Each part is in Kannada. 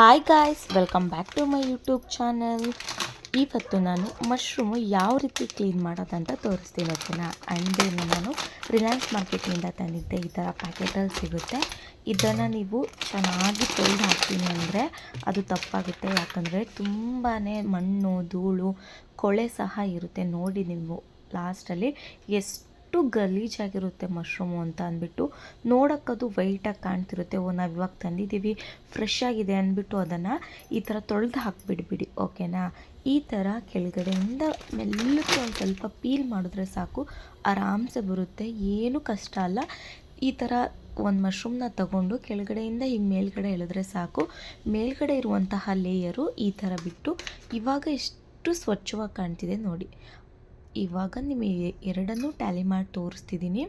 Hi guys welcome back to my YouTube channel ಇವತ್ತು ನಾನು ಮಶ್ರೂಮು ಯಾವ ರೀತಿ ಕ್ಲೀನ್ ಮಾಡೋದಂತ ತೋರಿಸ್ತೀನಿ ಓಕೆನಾ? ಆ್ಯಂಡ್ ಇದನ್ನು ನಾನು ರಿಲಯನ್ಸ್ ಮಾರ್ಕೆಟಿಂದ ತಂದಿದ್ದೆ ಈ ಥರ ಪ್ಯಾಕೆಟಲ್ಲಿ ಸಿಗುತ್ತೆ. ಇದನ್ನು ನೀವು ಚೆನ್ನಾಗಿ ತೊಳೆದು ಹಾಕ್ತೀನಿ ಅಂದರೆ ಅದು ತಪ್ಪಾಗುತ್ತೆ. ಯಾಕಂದರೆ ತುಂಬಾ ಮಣ್ಣು, ಧೂಳು, ಕೊಳೆ ಸಹ ಇರುತ್ತೆ. ನೋಡಿ ನೀವು ಲಾಸ್ಟಲ್ಲಿ ಎಷ್ಟು ಎಷ್ಟು ಗಲೀಜಾಗಿರುತ್ತೆ ಮಶ್ರೂಮು ಅಂತ ಅಂದ್ಬಿಟ್ಟು ನೋಡೋಕ್ಕದು ವೈಟಾಗಿ ಕಾಣ್ತಿರುತ್ತೆ. ಓ, ನಾವು ಇವಾಗ ತಂದಿದ್ದೀವಿ ಫ್ರೆಶ್ ಆಗಿದೆ ಅಂದ್ಬಿಟ್ಟು ಅದನ್ನು ಈ ಥರ ತೊಳೆದು ಹಾಕಿಬಿಡ್ಬಿಡಿ ಓಕೆನಾ ಈ ಥರ ಕೆಳಗಡೆಯಿಂದ ಮೆಲ್ಲಕ್ಕೆ ಒಂದು ಸ್ವಲ್ಪ ಪೀಲ್ ಮಾಡಿದ್ರೆ ಸಾಕು, ಆರಾಮ್ಸೆ ಬರುತ್ತೆ, ಏನೂ ಕಷ್ಟ ಅಲ್ಲ. ಈ ಥರ ಒಂದು ಮಶ್ರೂಮ್ನ ತಗೊಂಡು ಕೆಳಗಡೆಯಿಂದ ಹಿಂಗೆ ಮೇಲ್ಗಡೆ ಎಳೆದ್ರೆ ಸಾಕು. ಮೇಲ್ಗಡೆ ಇರುವಂತಹ ಲೇಯರು ಈ ಥರ ಬಿಟ್ಟು ಇವಾಗ ಎಷ್ಟು ಸ್ವಚ್ಛವಾಗಿ ಕಾಣ್ತಿದೆ ನೋಡಿ. ಇವಾಗ ನಿಮಗೆ ಎರಡನ್ನೂ ಟ್ಯಾಲಿ ಮಾಡಿ ತೋರಿಸ್ತಿದ್ದೀನಿ.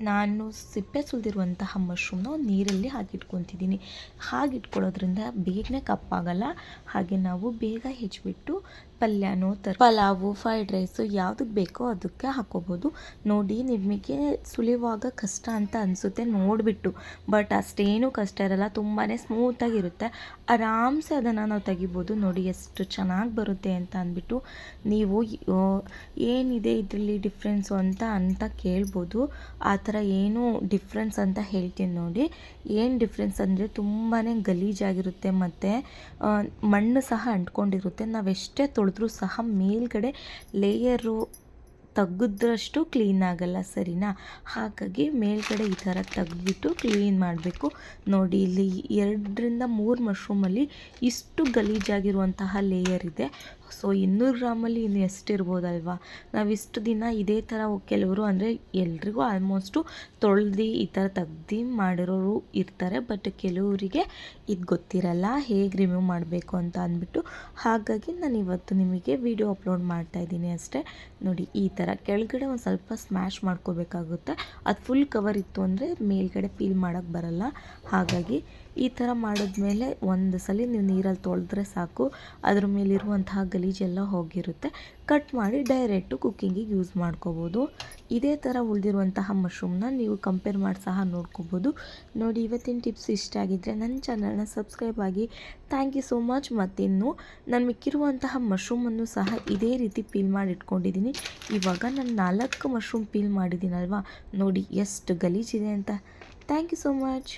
ನಾನು ಸಿಪ್ಪೆ ಸುಲಿದಿರುವಂತಹ ಮಶ್ರೂಮ್ನ ನೀರಲ್ಲಿ ಹಾಕಿಟ್ಕೊತಿದ್ದೀನಿ. ಹಾಗಿಟ್ಕೊಳ್ಳೋದ್ರಿಂದ ಬೇಗನೆ ಕಪ್ಪಾಗಲ್ಲ. ಹಾಗೆ ನಾವು ಬೇಗ ಹೆಚ್ಚಿಬಿಟ್ಟು ಪಲ್ಯನೋ, ತರ, ಪಲಾವು ಫ್ರೈಡ್ ರೈಸು ಯಾವುದಕ್ಕೆ ಬೇಕೋ ಅದಕ್ಕೆ ಹಾಕೋಬೋದು. ನೋಡಿ, ನಿಮಗೆ ಸುಲಿಯುವಾಗ ಕಷ್ಟ ಅಂತ ಅನಿಸುತ್ತೆ ನೋಡಿಬಿಟ್ಟು. ಬಟ್ ಅಷ್ಟೇನು ಕಷ್ಟ ಇರಲ್ಲ. ತುಂಬಾ ಸ್ಮೂತಾಗಿರುತ್ತೆ ಆರಾಮ್ಸೆ ಅದನ್ನು ನಾವು ತೆಗಿಬೋದು. ನೋಡಿ, ಎಷ್ಟು ಚೆನ್ನಾಗಿ ಬರುತ್ತೆ ಅಂತ ಅಂದ್ಬಿಟ್ಟು ನೀವು ಏನಿದೆ ಇದರಲ್ಲಿ ಡಿಫ್ರೆನ್ಸು ಅಂತ ಅಂತ ಕೇಳ್ಬೋದು. ಆ ಥರ ಏನು ಡಿಫ್ರೆನ್ಸ್ ಅಂತ ಹೇಳ್ತೀನಿ ನೋಡಿ. ಏನು ಡಿಫ್ರೆನ್ಸ್ ಅಂದರೆ ತುಂಬಾ ಗಲೀಜಾಗಿರುತ್ತೆ ಮತ್ತು ಮಣ್ಣು ಸಹ ಅಂಟ್ಕೊಂಡಿರುತ್ತೆ. ನಾವೆಷ್ಟೇ ತೊಳೆದ್ರೂ ಸಹ ಮೇಲ್ಗಡೆ ಲೇಯರು ತೆಗೆದ್ರಷ್ಟು ಕ್ಲೀನ್ ಆಗಲ್ಲ, ಸರಿನಾ? ಹಾಗಾಗಿ ಮೇಲ್ಗಡೆ ಈ ಥರ ತೆಗೆದ್ಬಿಟ್ಟು ಕ್ಲೀನ್ ಮಾಡಬೇಕು. ನೋಡಿ, ಇಲ್ಲಿ ಎರಡರಿಂದ ಮೂರು ಮಶ್ರೂಮಲ್ಲಿ ಇಷ್ಟು ಗಲೀಜಾಗಿರುವಂತಹ ಲೇಯರ್ ಇದೆ. ಸೊ ಇನ್ನೂರು ಗ್ರಾಮಲ್ಲಿ ಇನ್ನು ಎಷ್ಟಿರ್ಬೋದಲ್ವಾ? ನಾವು ಇಷ್ಟು ದಿನ ಇದೇ ಥರ ಕೆಲವರು ಅಂದರೆ ಎಲ್ರಿಗೂ ಆಲ್ಮೋಸ್ಟು ತೊಳೆದು ಈ ಥರ ತೆಗ್ದು ಮಾಡಿರೋರು ಇರ್ತಾರೆ. ಬಟ್ ಕೆಲವರಿಗೆ ಇದು ಗೊತ್ತಿರಲ್ಲ, ಹೇಗೆ ರಿಮೂವ್ ಮಾಡಬೇಕು ಅಂತ ಅಂದ್ಬಿಟ್ಟು. ಹಾಗಾಗಿ ನಾನು ಇವತ್ತು ನಿಮಗೆ ವಿಡಿಯೋ ಅಪ್ಲೋಡ್ ಮಾಡ್ತಾ ಇದ್ದೀನಿ ಅಷ್ಟೇ. ನೋಡಿ, ಈ ಥರ ಕೆಳಗಡೆ ಒಂದು ಸ್ವಲ್ಪ ಸ್ಮ್ಯಾಶ್ ಮಾಡ್ಕೋಬೇಕಾಗುತ್ತೆ. ಅದು ಫುಲ್ ಕವರ್ ಇತ್ತು ಅಂದರೆ ಮೇಲ್ಗಡೆ ಪೀಲ್ ಮಾಡೋಕ್ಕೆ ಬರಲ್ಲ. ಹಾಗಾಗಿ ಈ ಥರ ಮಾಡಿದ್ಮೇಲೆ ಒಂದು ಸಲ ನೀವು ನೀರಲ್ಲಿ ತೊಳೆದ್ರೆ ಸಾಕು. ಅದ್ರ ಮೇಲಿರುವಂತಹ ಗಲೀಜೆಲ್ಲ ಹೋಗಿರುತ್ತೆ. ಕಟ್ ಮಾಡಿ ಡೈರೆಕ್ಟು ಕುಕ್ಕಿಂಗಿಗೆ ಯೂಸ್ ಮಾಡ್ಕೋಬೋದು. ಇದೇ ಥರ ಉಳಿದಿರುವಂತಹ ಮಶ್ರೂಮ್ನ ನೀವು ಕಂಪೇರ್ ಮಾಡಿ ಸಹ ನೋಡ್ಕೋಬೋದು. ನೋಡಿ, ಇವತ್ತಿನ ಟಿಪ್ಸ್ ಇಷ್ಟ ಆಗಿದ್ದರೆ ನನ್ನ ಚಾನಲ್ನ ಸಬ್ಸ್ಕ್ರೈಬ್ ಆಗಿ. Thank you so much. ಮತ್ತಿನ್ನು ನಾನು ಮಿಕ್ಕಿರುವಂತಹ ಮಶ್ರೂಮನ್ನು ಸಹ ಇದೇ ರೀತಿ ಪೀಲ್ ಮಾಡಿ ಇಟ್ಕೊಂಡಿದ್ದೀನಿ. ಇವಾಗ ನಾನು ನಾಲ್ಕು ಮಶ್ರೂಮ್ ಪೀಲ್ ಮಾಡಿದ್ದೀನಲ್ವಾ? ನೋಡಿ, ಎಷ್ಟು ಗಲೀಜಿದೆ ಅಂತ. Thank you so much.